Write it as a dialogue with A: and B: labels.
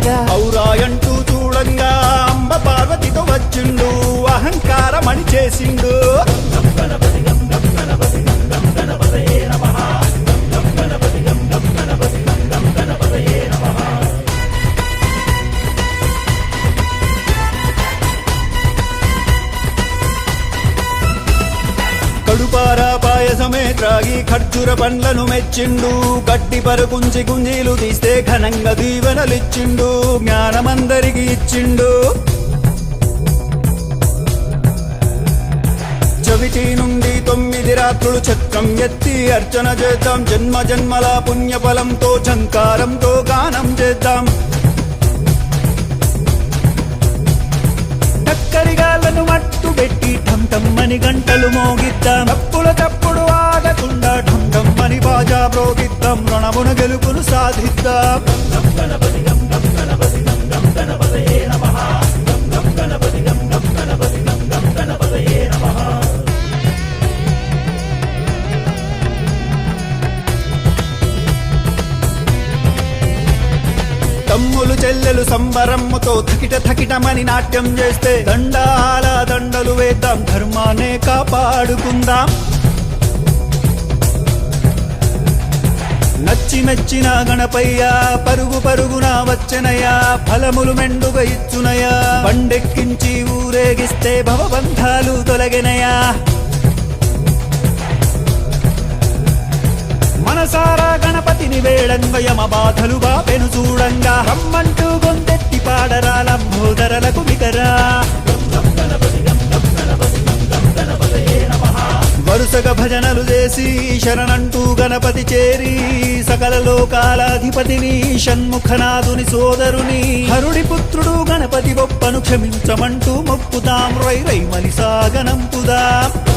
A: రారాయణగా ఔరాయంటూ చూడంగా అంబ పార్వతితో వచ్చిండు అహంకారమణి చేసిండు. పాయసమే త్రాగి ఖర్జుర పండ్లను మెచ్చిండు. గట్టి పరుకుంచి గుంజీలు తీస్తే ఘనంగా దీవెనలిచ్చిండు. జ్ఞానమందరికి ఇచ్చిండు. చవిటి నుండి తొమ్మిది రాత్రులు చక్రం ఎత్తి అర్చన చేద్దాం. జన్మ జన్మల పుణ్యఫలంతో చంకారంతో గానం చేద్దాం. టక్కరిగాలను మట్టు పెట్టి టమ్ టమ్మని గంటలు మోగ బాజా ప్రోగిద్దాం గెలుపును సాధిద్దాం. తమ్ములు చెల్లెలు సంబరమ్ముతో థకిట థకిటమని నాట్యం చేస్తే దండాల దండలు వేద్దాం ధర్మానే కాపాడుకుందాం. మెచ్చి మెచ్చిన గణపయ్యా పరుగు పరుగున వచ్చనయా ఫలములు మెండుగా ఇచ్చునయా పండెక్కించి ఊరేగిస్తే భవబంధాలు తొలగినయా మనసారా గణపతిని వేళంగయమ బాధలు బాపెను చూడంగా. రమ్మంటూ గొంతెత్తి పాడరా లంబోదరలకు మిగరా వరుసగా భజనలు చేసి శరణంటూ గణపతి చేరి సకల లోకాలాధిపతిని షణ్ముఖనాథుని సోదరుని. హరుడి పుత్రుడు గణపతి గొప్పను క్షమించమంటూ మొక్కుతాం. రై రై మలిసాగనంపుదాం.